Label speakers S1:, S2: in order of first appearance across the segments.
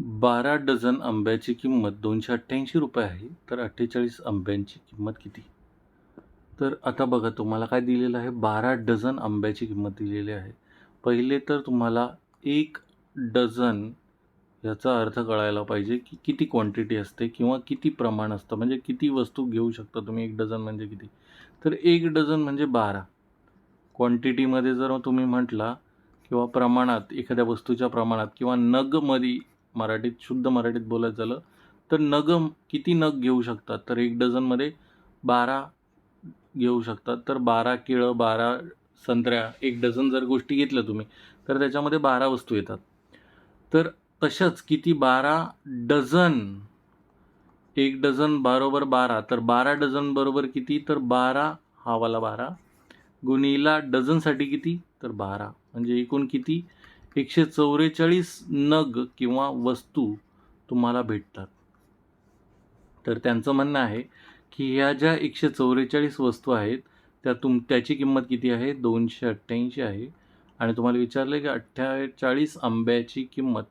S1: बारा डझन आंब्याची किंमत दोनशे अठ्ठ्याऐंशी रुपये आहे तर अठ्ठेचाळीस आंब्यांची किंमत किती? तर आता बघा तुम्हाला काय दिलेलं आहे? बारा डझन आंब्याची किंमत दिलेली आहे. पहिले तर तुम्हाला एक डझन याचा अर्थ कळायला पाहिजे की किती क्वांटिटी असते किंवा किती प्रमाण असतं. म्हणजे किती वस्तू घेऊ शकता तुम्ही? एक डझन म्हणजे किती? तर एक डझन म्हणजे बारा. क्वांटिटीमध्ये जर तुम्ही म्हटला किंवा प्रमाणात एखाद्या वस्तूच्या प्रमाणात किंवा नगमध्ये मराठीत शुद्ध मराठीत बोलायचं झालं तर नग किती नग घेऊ शकतात? तर एक डझनमध्ये बारा घेऊ शकतात. तर बारा केळं बारा संत्र्या एक डझन जर गोष्टी घेतल्या तुम्ही तर त्याच्यामध्ये बारा वस्तू येतात. तर तशाच किती बारा डझन एक डझन बरोबर बारा तर बारा डझन बरोबर किती? तर बारा हावाला बारा गुणीला डझनसाठी किती? तर बारा म्हणजे एकूण किती? एकशे चौवेचाळीस नग किंवा वस्तू तुम्हाला भेटतात. तर त्यांचं म्हणणं आहे की ह्या ज्या एकशे चौवेचाळीस वस्तू आहेत त्या तुम त्याची किंमत किती आहे? दोनशे अठ्ठ्याऐंशी आहे. आणि तुम्हाला विचारलं की अठ्ठेचाळीस आंब्याची किंमत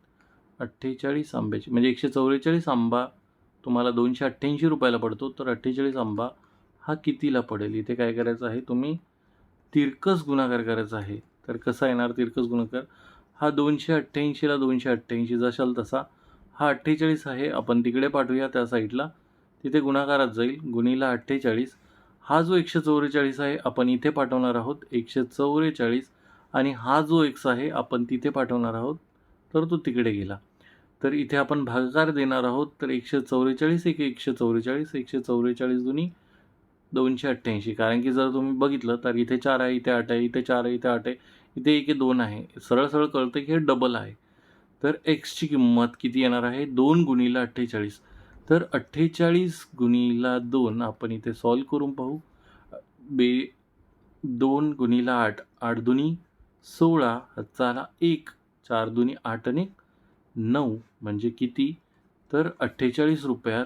S1: अठ्ठेचाळीस आंब्याची म्हणजे एकशे चौवेचाळीस आंबा तुम्हाला दोनशे अठ्ठ्याऐंशी रुपयाला पडतो तर अठ्ठेचाळीस आंबा हा कितीला पडेल? इथे काय करायचं आहे तुम्ही? तिरकस गुणाकार करायचा आहे. तर कसा येणार तिरकस गुणाकार? हा दोनशे अठ्ठ्याऐंशीला दोनशे अठ्ठ्याऐंशी जशाल तसा. हा अठ्ठेचाळीस आहे आपण तिकडे पाठवूया त्या साईडला तिथे गुणाकारात जाईल गुणीला अठ्ठेचाळीस. हा जो एकशे चौवेचाळीस आहे आपण इथे पाठवणार आहोत एकशे चौवेचाळीस. आणि हा जो एक्स आहे आपण तिथे पाठवणार आहोत तर तो तिकडे गेला. तर इथे आपण भागाकार देणार आहोत तर एकशे चौवेचाळीस एक एकशे चौवेचाळीस एकशे चौवेचाळीस दोन्ही दोनशे अठ्ठ्याऐंशी. कारण की जर तुम्ही बघितलं तर इथे चार आहे इथे आठ आहे इथे चार आहे इथे आठ आहे. इथे एक दोन आहे. सरळ सरळ कळतं की हे डबल आहे. तर एक्सची किंमत किती येणार आहे? दोन गुणीला अठ्ठेचाळीस. तर अठ्ठेचाळीस गुणीला दोन आपण इथे सॉल्व करून पाहू. बे दोन गुणीला आठ आठ दुनी सोळा हजारा एक चार दुनी आठ आणि नऊ म्हणजे किती? तर अठ्ठेचाळीस रुपयात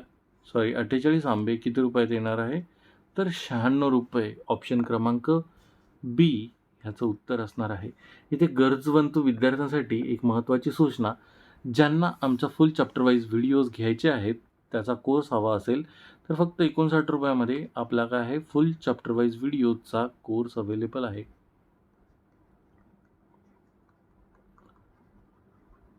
S1: सॉरी अठ्ठेचाळीस आंबे किती रुपयात येणार आहे? तर शहाण्णव रुपये ऑप्शन क्रमांक बी ह्याचं उत्तर असणार आहे. इथे गरजवंत विद्यार्थ्यांसाठी एक महत्त्वाची सूचना ज्यांना आमचा फुल चॅप्टरवाईज व्हिडिओज घ्यायचे आहेत त्याचा कोर्स हवा असेल तर फक्त एकोणसाठ रुपयामध्ये आपला काय आहे फुल चॅप्टरवाईज व्हिडिओचा कोर्स अवेलेबल आहे.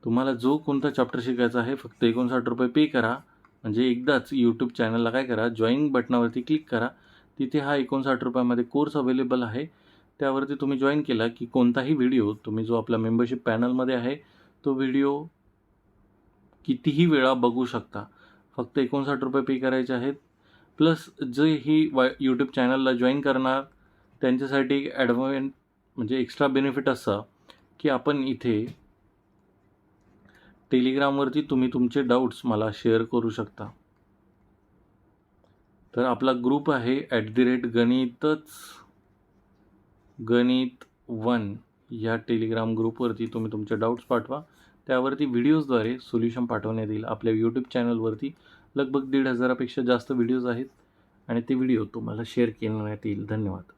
S1: तुम्हाला जो कोणता चॅप्टर शिकायचा आहे फक्त एकोणसाठ रुपये पे करा. म्हणजे एकदाच यूट्यूब चॅनलला काय करा जॉईन बटनावरती क्लिक करा. तिथे हा एकोणसाठ रुपयामध्ये कोर्स अवेलेबल आहे. त्यावरती तुम्ही जॉईन केला की कोणताही व्हिडिओ तुम्ही जो आपल्या मेंबरशिप पॅनलमध्ये आहे तो व्हिडिओ कितीही वेळा बघू शकता. फक्त एकोणसाठ रुपये पे करायचे आहेत. प्लस जे ही वाय यूट्यूब चॅनलला जॉईन करणार त्यांच्यासाठी एक ॲडव्हान म्हणजे एक्स्ट्रा बेनिफिट असं की आपण इथे टेलिग्रामवरती तुम्ही तुमचे डाऊट्स मला शेअर करू शकता. तर आपला ग्रुप आहे ॲट दी रेट गणितच गणित वन या टेलिग्राम ग्रुपवरती तुम्ही तुमचे डाऊट्स पाठवा. त्यावरती व्हिडिओजद्वारे सोल्युशन पाठवण्यात येईल. आपल्या यूट्यूब चॅनलवरती लगभग दीड हजारापेक्षा जास्त व्हिडिओज आहेत आणि ते व्हिडिओ तुम्हाला शेअर करण्यात येईल धन्यवाद.